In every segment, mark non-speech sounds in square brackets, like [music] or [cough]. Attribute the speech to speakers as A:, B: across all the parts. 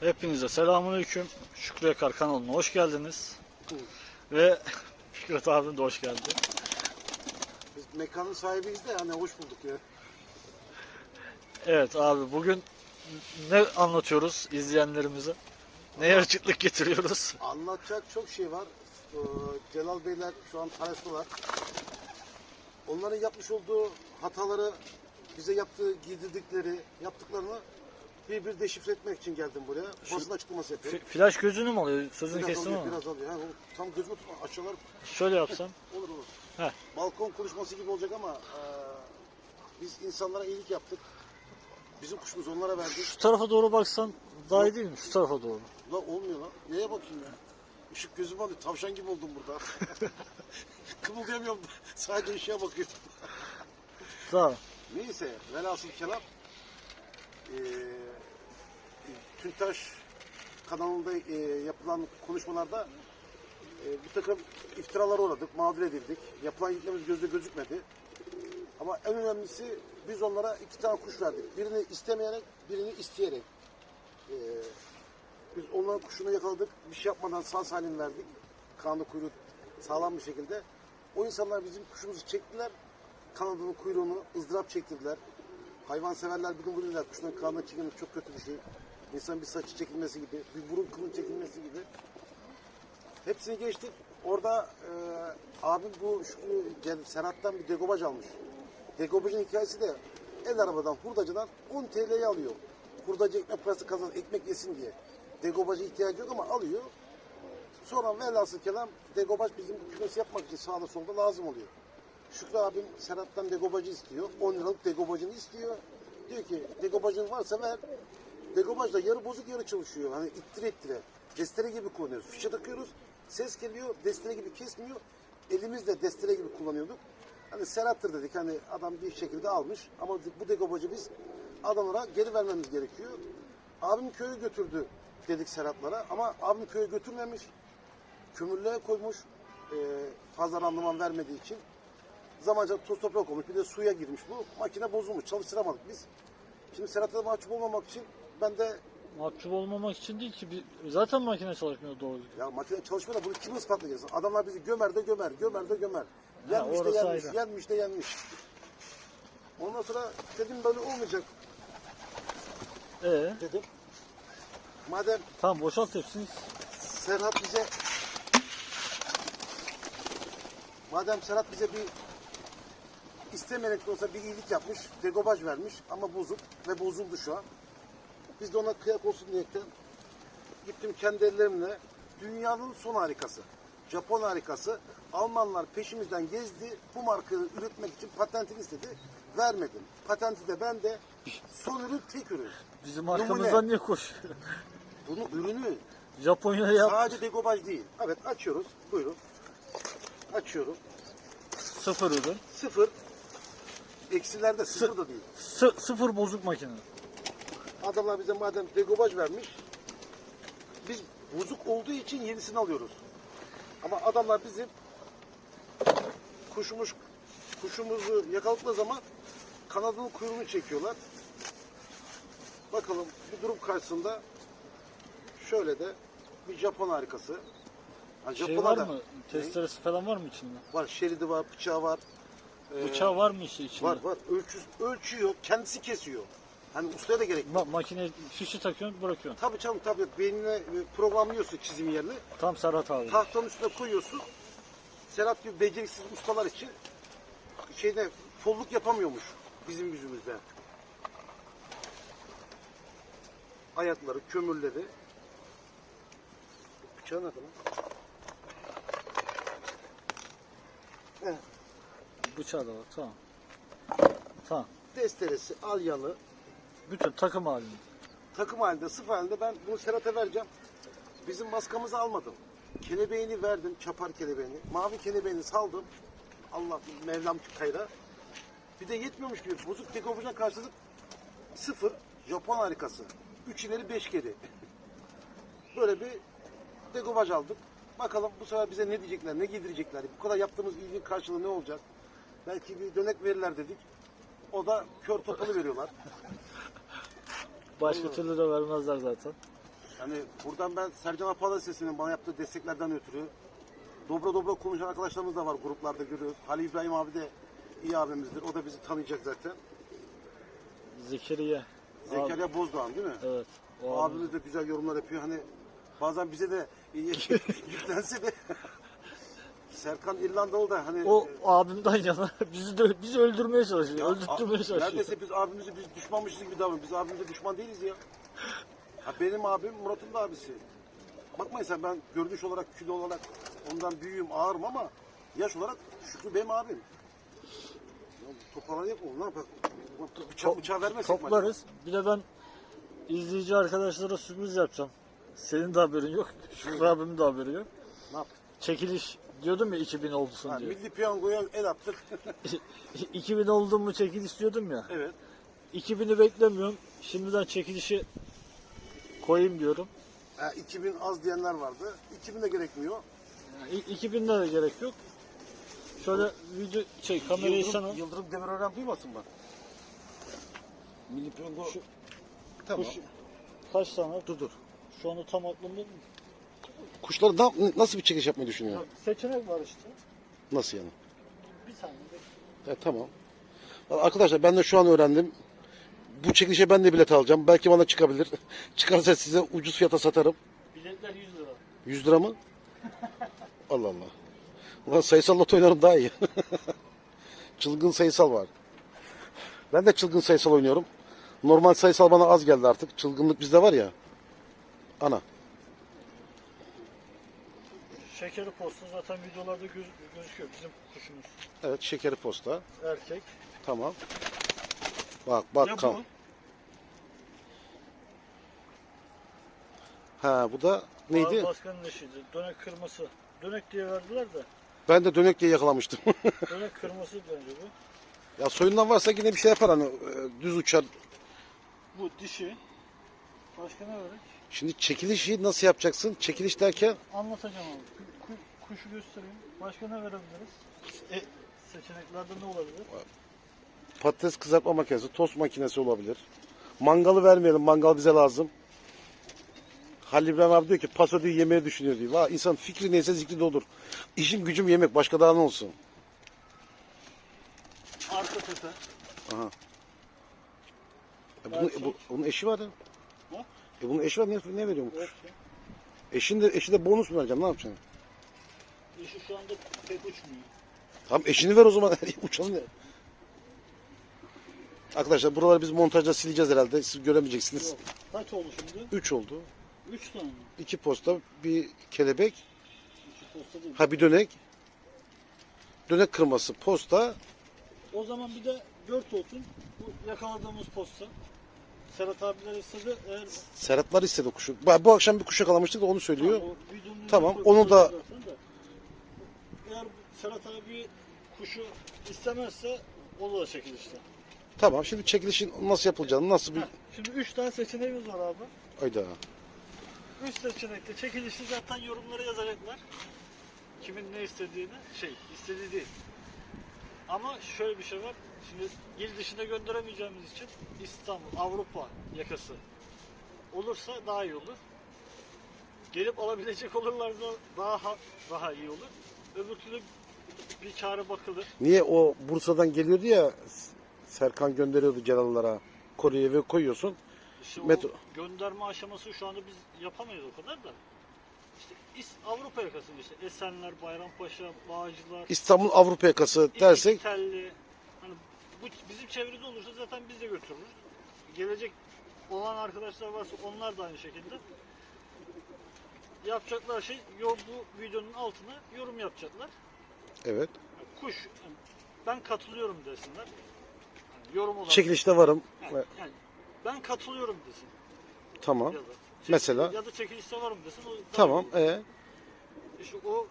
A: Hepinize selamünaleyküm. Şükrü Yakar kanalına hoş geldiniz. Ve [laughs] Fikret abim de hoş geldi.
B: Biz mekanın sahibiyiz de yani hoş bulduk ya.
A: Evet abi bugün ne anlatıyoruz izleyenlerimize? Neye açıklık getiriyoruz?
B: Anlatacak çok şey var. Ee, Celal Beyler şu an Paris'teler. Onların yapmış olduğu hataları, bize yaptığı, giydirdikleri, yaptıklarını bir bir deşifre etmek için geldim buraya. Basın açıklaması yapıyorum.
A: F- flash gözünü mü alıyor? Sözünü
B: Biraz
A: kestim
B: alıyor,
A: ama.
B: biraz alıyor. Ha, o tam gözüme tutma, aşağılar
A: Şöyle yapsam. [laughs]
B: olur olur.
A: Heh.
B: Balkon konuşması gibi olacak ama e, biz insanlara iyilik yaptık. Bizim kuşumuz onlara verdik.
A: Şu tarafa doğru baksan daha iyi değil mi? Şu tarafa doğru.
B: La olmuyor lan. Neye bakayım ya? Işık gözüme alıyor. Tavşan gibi oldum burada. [laughs] Kımıldayamıyorum. Sadece ışığa bakıyorum.
A: Tamam.
B: Neyse. Velhasıl kelam. Ee, Tüntaş kanalında e, yapılan konuşmalarda e, bir takım iftiralara uğradık. Mağdur edildik. Yapılan yüklemimiz gözde gözükmedi. Ama en önemlisi biz onlara iki tane kuş verdik. Birini istemeyerek, birini isteyerek. Ee, biz onların kuşunu yakaladık. Bir şey yapmadan sağ salim verdik. Kanlı kuyruğu sağlam bir şekilde. O insanlar bizim kuşumuzu çektiler. Kanadını, kuyruğunu ızdırap çektirdiler. Hayvan severler bir gün vuruyorlar. Kuşların kanını çekilmesi çok kötü bir şey. İnsan bir saçı çekilmesi gibi, bir burun kılın çekilmesi gibi. Hepsini geçtik. Orada e, abim bu Cem- Serhat'tan bir degobaj almış. Degobajın hikayesi de el arabadan, hurdacıdan 10 TL'ye alıyor. Hurdacı ekmek parası kazan, ekmek yesin diye. Degobaja ihtiyacı yok ama alıyor. Sonra velhasıl kelam degobaj bizim bu kümesi yapmak için sağda solda lazım oluyor. Şükrü abim Serhat'tan degobajı istiyor. 10 liralık degobajını istiyor. Diyor ki degobajın varsa ver. Degobaj da yarı bozuk yarı çalışıyor. Hani ittire ittire. Destere gibi kullanıyoruz. Fişe takıyoruz. Ses geliyor. Destere gibi kesmiyor. Elimizle destere gibi kullanıyorduk. Hani Serhat'tır dedik. Hani adam bir şekilde almış. Ama bu degobajı biz adamlara geri vermemiz gerekiyor. Abim köye götürdü dedik Serhat'lara. Ama abim köye götürmemiş. Kömürlüğe koymuş. Ee, fazla randıman vermediği için. Zamanca toz toprak olmuş. Bir de suya girmiş bu. Makine bozulmuş. Çalıştıramadık biz. Şimdi Serhat'a mahcup olmamak için ben de
A: Mahcup olmamak için değil ki. Zaten makine çalışmıyor doğru. düzgün.
B: ya makine çalışmıyor da bunu kim ispatlayacaksın? Adamlar bizi gömer de gömer, gömer de gömer. Yenmiş de
A: orası
B: yenmiş,
A: ayrı.
B: yenmiş de yenmiş. Ondan sonra dedim böyle olmayacak
A: Ee,
B: dedim. Madem
A: tamam boşalt hepsini.
B: Serhat bize madem Serhat bize bir istemeyerek de olsa bir iyilik yapmış, degobaj vermiş ama bozuk ve bozuldu şu an. Biz de ona kıyak olsun diyerekten gittim kendi ellerimle dünyanın son harikası, Japon harikası. Almanlar peşimizden gezdi. Bu markayı üretmek için patentini istedi. Vermedim. Patenti de bende. Son ürün tek ürün.
A: Bizim
B: Numune.
A: arkamızdan niye koşuyor? [laughs]
B: Bunun ürünü
A: Japonya'ya yap.
B: Sadece degobaj değil. Evet açıyoruz. Buyurun. Açıyorum.
A: Sıfır ürün.
B: Sıfır. Eksilerde sıfır da değil.
A: Sı- sıfır bozuk makine.
B: Adamlar bize madem degobaj vermiş. Biz bozuk olduğu için yenisini alıyoruz. Ama adamlar bizim kuşumuz kuşumuzu yakaladıkları zaman kanadının kuyruğunu çekiyorlar. Bakalım bu durum karşısında şöyle de bir Japon harikası. Ha,
A: Şey
B: Japonlar
A: var
B: da-
A: mı? Testeresi falan var mı içinde?
B: Var şeridi var, bıçağı var. Ee,
A: Bıçağı var mı işte içinde?
B: Var var. Ölçü, ölçüyor, kendisi kesiyor. Hani ustaya da gerek yok.
A: Ma- makine fişi takıyorsun bırakıyorsun.
B: Tabii canım tabii beynine e, programlıyorsun çizim yerini.
A: Tam Serhat abi.
B: Tahtanın üstüne koyuyorsun. Serhat gibi beceriksiz ustalar için şeyde folluk yapamıyormuş bizim yüzümüzden. Ayakları, kömürleri. Bıçağı nerede lan? Evet.
A: Bıçağı da var tamam. Tamam.
B: Desteresi, alyalı,
A: Bütün takım halinde.
B: takım halinde, sıfır halinde ben bunu Serhat'a vereceğim. Bizim maskamızı almadım. Kelebeğini verdim, çapar kelebeğini. Mavi kelebeğini saldım. Allah Mevlam kayra. Bir de yetmiyormuş gibi bozuk dekopajına karşılık sıfır Japon harikası. Üç ileri beş geri. [laughs] Böyle bir dekovaj aldık. Bakalım bu sefer bize ne diyecekler, ne giydirecekler. Bu kadar yaptığımız iyiliğin karşılığı ne olacak? Belki bir dönek verirler dedik. O da kör topalı veriyorlar.
A: Başka türlü de vermezler zaten.
B: Yani buradan ben Sercan Apal'a sesleniyorum bana yaptığı desteklerden ötürü. Dobra dobra konuşan arkadaşlarımız da var gruplarda görüyoruz. Halil İbrahim abi de iyi abimizdir. O da bizi tanıyacak zaten.
A: Zekeriya. Abi,
B: Zekeriya Bozdoğan değil mi?
A: evet. O abi.
B: abimiz de güzel yorumlar yapıyor. Hani bazen bize de [laughs] yüklense de Serkan İrlandalı da hani
A: O abimden yana [laughs] bizi de bizi öldürmeye çalışıyor.
B: Ya,
A: öldürtmeye
B: a-
A: çalışıyor.
B: Neredeyse biz abimizi biz düşmanmışız gibi davranıyoruz. Biz abimize düşman değiliz ya. Ha, benim abim Murat'ın da abisi. Bakmayın sen ben görünüş olarak, kilo olarak ondan büyüğüm, ağırım ama yaş olarak Şükrü benim abim. Ya, yok mu? Ne yapalım? Bıçağı,
A: Top-
B: bıçağı vermesek mi acaba?
A: Toplarız. Bir de ben izleyici arkadaşlara sürpriz yapacağım. Senin de haberin yok. Şükrü abimin de haberi yok.
B: Ne yaptık?
A: Çekiliş diyordum ya 2000 oldusun
B: Ha,
A: diye.
B: milli piyangoya el attık. [laughs]
A: 2000 oldum mu çekiliş diyordum ya.
B: evet.
A: 2000'i beklemiyorum. Şimdiden çekilişi koyayım diyorum.
B: Ha, 2000 az diyenler vardı. 2000 de gerekmiyor.
A: Yani 2000'de de gerek yok. Şöyle video şey kamerayı sana
B: Yıldırım, Yıldırım Demirören duymasın bak. Milli piyango.
A: Şu-
B: tamam.
A: Kaç tane?
B: Dur dur.
A: Şu anda tam aklımda değil.
B: Kuşları da, nasıl bir çekiş yapmayı düşünüyor?
A: Seçenek var işte.
B: Nasıl yani?
A: Bir saniye.
B: Evet, tamam. Arkadaşlar ben de şu an öğrendim. Bu çekilişe ben de bilet alacağım. Belki bana çıkabilir. [laughs] Çıkarsa size ucuz fiyata satarım.
A: Biletler 100 lira.
B: 100 lira mı? [laughs] Allah Allah. Ulan sayısal loto oynarım daha iyi. [laughs] çılgın sayısal var. Ben de çılgın sayısal oynuyorum. Normal sayısal bana az geldi artık. Çılgınlık bizde var ya. Ana.
A: Şekeri postu zaten videolarda göz, gözüküyor bizim kuşumuz.
B: Evet şekeri posta.
A: Erkek.
B: Tamam. Bak bak.
A: ya
B: kam-
A: bu?
B: Ha bu da neydi?
A: Bağır Başkanın eşiydi. Dönek kırması. Dönek diye verdiler de.
B: Ben de dönek diye yakalamıştım. [laughs]
A: Dönek kırması bence bu.
B: ya soyundan varsa yine bir şey yapar hani e, düz uçar.
A: Bu dişi. Başka ne verdik?
B: Şimdi çekilişi nasıl yapacaksın? Çekiliş derken
A: Anlatacağım abi. Ku- ku- kuşu göstereyim. Başka ne verebiliriz? E, seçeneklerde ne olabilir?
B: patates kızartma makinesi, tost makinesi olabilir. Mangalı vermeyelim. Mangal bize lazım. Halil İbrahim abi diyor ki paso diyor yemeği düşünüyor diyor. Valla insan fikri neyse zikri de olur. İşim gücüm yemek. Başka daha ne olsun?
A: Arka tepe.
B: Aha. E bunun, bu, bunun eşi var ya.
A: Ne?
B: E bunun eşi var ne, ne veriyor bu?
A: Yok ya.
B: Eşin de, eşi de bonus mu vereceğim ne yapacaksın?
A: Dişi şu anda pek uçmuyor.
B: Tamam eşini ver o zaman. [laughs] Uçalım ya. Arkadaşlar buraları biz montajda sileceğiz herhalde. Siz göremeyeceksiniz.
A: Yok. Kaç oldu şimdi?
B: 3 oldu.
A: 3 tane mi?
B: 2 posta, bir kelebek,
A: İki posta değil.
B: ha bir dönek. Dönek kırması, posta.
A: O zaman bir de 4 olsun. Bu yakaladığımız posta. Serhat abiler istedi. Eğer
B: Serhatlar istedi kuşu. Bu akşam bir kuş yakalamıştık da onu söylüyor.
A: Tamam, o videonun
B: Tamam, onu da-
A: koyacağız zaten de. Eğer Serhat abi kuşu istemezse o da çekilişte.
B: Tamam şimdi çekilişin nasıl yapılacağını nasıl bir...
A: Heh, Şimdi 3 tane seçeneğimiz var abi.
B: Ayda.
A: 3 seçenekte çekilişi zaten yorumlara yazacaklar. Kimin ne istediğini, şey istediği değil. Ama şöyle bir şey var. Şimdi il dışına gönderemeyeceğimiz için İstanbul, Avrupa yakası olursa daha iyi olur. Gelip alabilecek olurlarsa daha daha iyi olur. Öbür türlü bir çare bakılır.
B: Niye o Bursa'dan geliyordu ya Serkan gönderiyordu Celallara. Kore'ye ve koyuyorsun.
A: İşte
B: Metro-
A: gönderme aşaması şu anda biz yapamayız o kadar da. İşte Avrupa yakasında işte Esenler, Bayrampaşa, Bağcılar,
B: İstanbul Avrupa yakası dersek
A: Telli. Hani bu bizim çevrede olursa zaten biz de götürürüz. Gelecek olan arkadaşlar varsa onlar da aynı şekilde. Yapacaklar şey yo, bu videonun altına yorum yapacaklar.
B: evet.
A: Yani kuş yani ben katılıyorum desinler. Yani yorum olarak.
B: Çekilişte varım.
A: Yani, yani ben katılıyorum desin.
B: Tamam.
A: Ya da,
B: Mesela?
A: ya da çekilişte varım desin. O
B: Tamam. E
A: İşte o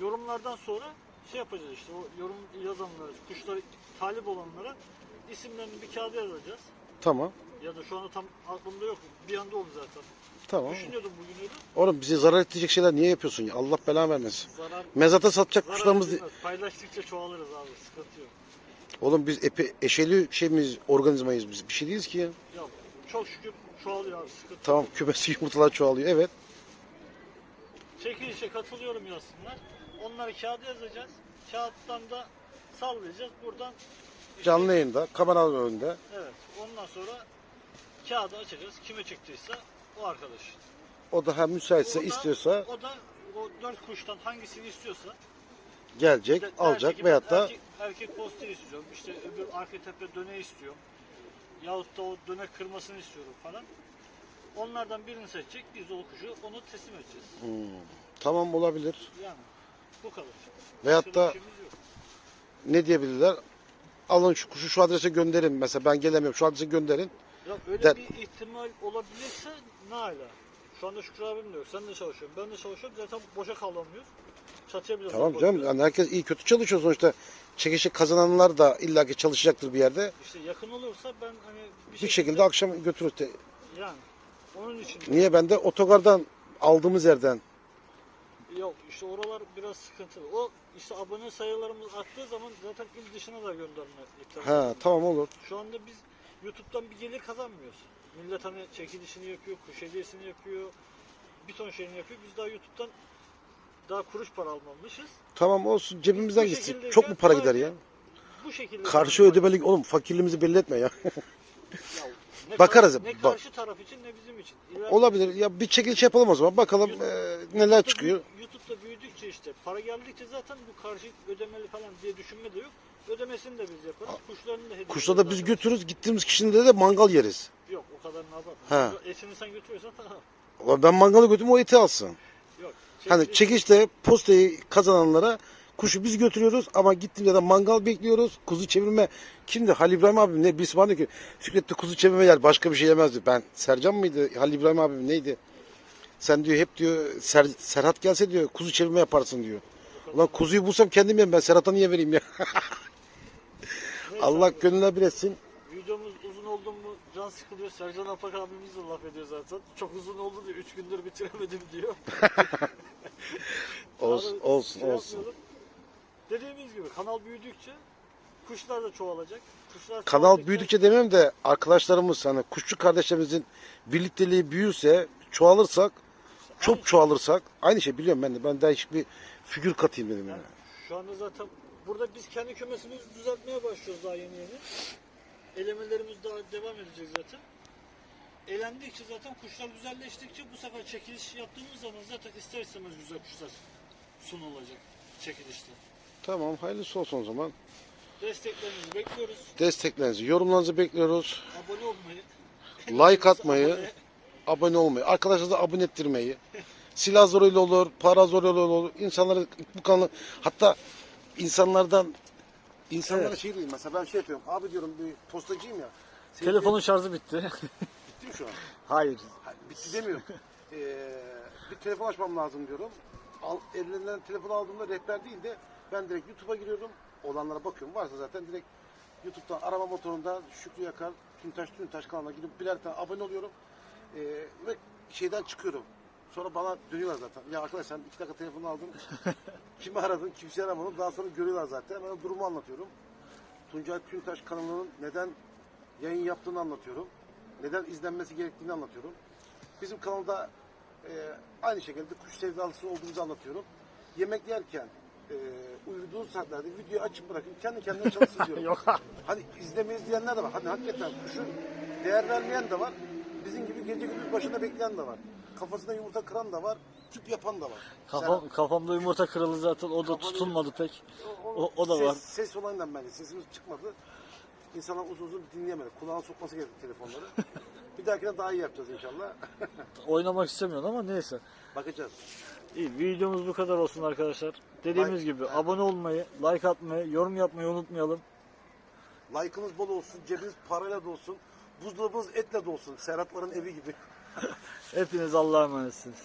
A: yorumlardan sonra şey yapacağız işte o yorum yazanlara, kuşları talip olanlara isimlerini bir kağıda yazacağız.
B: tamam.
A: Ya da şu anda tam aklımda yok. Bir anda oldu zaten.
B: Tamam.
A: Düşünüyordum bugün öyle.
B: Oğlum bize zarar edecek şeyler niye yapıyorsun ya? Allah belanı vermesin.
A: Zarar,
B: Mezata satacak
A: zarar
B: kuşlarımız...
A: edilmez. Paylaştıkça çoğalırız abi. Sıkıntı yok.
B: Oğlum biz epe, eşeli şey miyiz, organizmayız biz. Bir şey değiliz ki ya.
A: Ya çok şükür çoğalıyor abi. Sıkıntı.
B: Tamam kümesi yumurtalar çoğalıyor. Evet.
A: Çekilişe katılıyorum yazsınlar. Onları kağıda yazacağız. Kağıttan da sallayacağız. Buradan işte-
B: Canlı yayında, kameralar önünde.
A: Evet. Ondan sonra kağıdı açacağız. Kime çıktıysa o arkadaş.
B: O da ha müsaitse,
A: O da-
B: istiyorsa
A: O da o dört kuştan hangisini istiyorsa
B: gelecek,
A: işte
B: alacak
A: der ki,
B: veyahut
A: ben
B: da
A: erkek, erkek poster istiyorum. İşte öbür arka tepe döne istiyorum. Yahut da o döne kırmasını istiyorum falan. Onlardan birini seçecek. Biz o kuşu onu teslim edeceğiz.
B: Hmm, tamam olabilir.
A: Yani bu kadar.
B: Veyahut da
A: yok.
B: ne diyebilirler? Alın şu kuşu şu adrese gönderin. Mesela ben gelemiyorum şu adrese gönderin.
A: Ya öyle
B: Der-
A: bir ihtimal olabilirse ne hala? Şu anda Şükrü abim de yok. Sen de çalışıyorsun. Ben de çalışıyorum. Zaten boşa kalamıyoruz. Çatıya bile
B: Tamam
A: zor
B: canım yani herkes iyi kötü çalışıyor sonuçta. Çekişe kazananlar da illaki çalışacaktır bir yerde.
A: İşte yakın olursa ben hani bir,
B: Bir şekilde akşam götürürüz. de.
A: yani onun için
B: Niye ben de otogardan aldığımız yerden
A: yok işte oralar biraz sıkıntılı. O işte abone sayılarımız arttığı zaman zaten il dışına da gönderme iptal
B: Ha tamam olur.
A: Şu anda biz YouTube'dan bir gelir kazanmıyoruz. Millet hani çekilişini yapıyor, kuş hediyesini yapıyor, bir ton şeyini yapıyor. Biz daha YouTube'dan daha kuruş para almamışız.
B: Tamam olsun cebimizden
A: Bu
B: gitsin.
A: şekilde
B: Çok mu para gider ya?
A: Bu şekilde
B: Karşı ödemelik oğlum fakirliğimizi belli etme ya. [laughs]
A: Ya [laughs] ne
B: Bakarız,
A: kar- Ne
B: bak.
A: karşı taraf için ne bizim için. İleride-
B: Olabilir. Ya bir çekiliş yapalım o zaman. Bakalım
A: YouTube-
B: e,
A: YouTube'da
B: neler çıkıyor.
A: büyü- YouTube'da büyüdükçe işte para geldikçe zaten bu karşı ödemeli falan diye düşünme de yok. Ödemesini de biz yaparız. Kuşlarını da hediye
B: Kuşla da
A: ederiz
B: biz götürürüz. Gittiğimiz kişinin de, de mangal yeriz.
A: Yok o kadar ne yapalım.
B: Ha.
A: Etini sen götürüyorsan [laughs] tamam.
B: Ulan Ben mangalı götürüm o eti alsın. Hani çekişte postayı kazananlara kuşu biz götürüyoruz ama gittiğimde de mangal bekliyoruz. Kuzu çevirme. Kimdi? Halil İbrahim abim ne? Birisi bana diyor ki Fikret'te kuzu çevirme yer başka bir şey yemezdi. Ben Sercan mıydı? Halil İbrahim abim neydi? Sen diyor hep diyor Ser- Serhat gelse diyor kuzu çevirme yaparsın diyor. Ulan kuzuyu bulsam kendim yerim ben Serhat'a niye vereyim ya? [laughs] Allah gönlüne bir etsin.
A: Videomuz uzun oldu mu can sıkılıyor. Sercan Apak abimiz de laf ediyor zaten. Çok uzun oldu diyor. Üç gündür bitiremedim diyor. [laughs]
B: Olsun olsun
A: şey
B: olsun.
A: Dediğimiz gibi kanal büyüdükçe kuşlar da çoğalacak. Kuşlar
B: Kanal
A: çoğaldıkça-
B: büyüdükçe demem de arkadaşlarımız hani kuşçu kardeşlerimizin birlikteliği büyürse çoğalırsak çok çoğalırsak aynı şey biliyorum ben de ben değişik bir figür katayım dedim yani.
A: Şu anda zaten burada biz kendi kümesimizi düzeltmeye başlıyoruz daha yeni yeni. Elemelerimiz daha devam edecek zaten. Elendikçe zaten kuşlar güzelleştikçe bu sefer çekiliş yaptığımız zaman zaten ister istemez güzel kuşlar sunulacak çekilişte.
B: Tamam hayırlısı olsun o zaman.
A: Desteklerinizi bekliyoruz.
B: Desteklerinizi, yorumlarınızı bekliyoruz.
A: Abone olmayı,
B: Like atmayı,
A: abone-
B: abone olmayı, arkadaşlarınızı abone ettirmeyi. Silah zoruyla olur, para zoruyla olur. İnsanları bu kanalı hatta insanlardan insanlara
A: Evet.
B: şey diyeyim mesela ben şey yapıyorum. Abi diyorum bir postacıyım ya.
A: Telefonun şarjı bitti. [laughs]
B: bitti mi şu an?
A: Hayır.
B: Hayır, bitti demiyorum. [laughs] Ee, bir telefon açmam lazım diyorum. Al, elinden telefon aldığımda rehber değil de ben direkt YouTube'a giriyorum. Olanlara bakıyorum. Varsa zaten direkt YouTube'dan arama motorunda Şükrü Yakar, Tüntaş Tüntaş kanalına gidip birer tane abone oluyorum. Ee, ve şeyden çıkıyorum. Sonra bana dönüyorlar zaten. Ya arkadaş sen iki dakika telefonu aldın. [laughs] Kimi aradın, kimseyi aramadın. Daha sonra görüyorlar zaten. Ben durumu anlatıyorum. Tuncay Tüntaş kanalının neden yayın yaptığını anlatıyorum. Neden izlenmesi gerektiğini anlatıyorum. Bizim kanalda e, aynı şekilde kuş sevdalısı olduğumuzu anlatıyorum. Yemek yerken e, uyuduğu saatlerde videoyu açıp bırakın kendi kendine çalışsın diyorum. [laughs]
A: Yok.
B: Hani izlemeyiz diyenler de var. Hani hakikaten kuşu değer vermeyen de var. Bizim gibi gece gündüz başında bekleyen de var. Kafasına yumurta kıran da var. Tüp yapan da var.
A: Kafam, kafamda yumurta kırıldı zaten. O da tutulmadı pek.
B: O,
A: O- o da
B: ses,
A: var.
B: Ses olayından bence sesimiz çıkmadı. İnsanlar uzun uzun dinleyemedi. Kulağına sokması gerekti telefonları. [laughs] bir dahakine daha iyi yapacağız inşallah. [laughs]
A: Oynamak istemiyorum ama neyse.
B: Bakacağız.
A: İyi videomuz bu kadar olsun arkadaşlar. Dediğimiz
B: Like-
A: gibi abone olmayı, like atmayı, yorum yapmayı unutmayalım.
B: Like'ınız bol olsun, cebiniz parayla dolsun, buzdolabınız etle dolsun. Serhatların evi gibi. [laughs]
A: Hepiniz Allah'a emanetsiniz.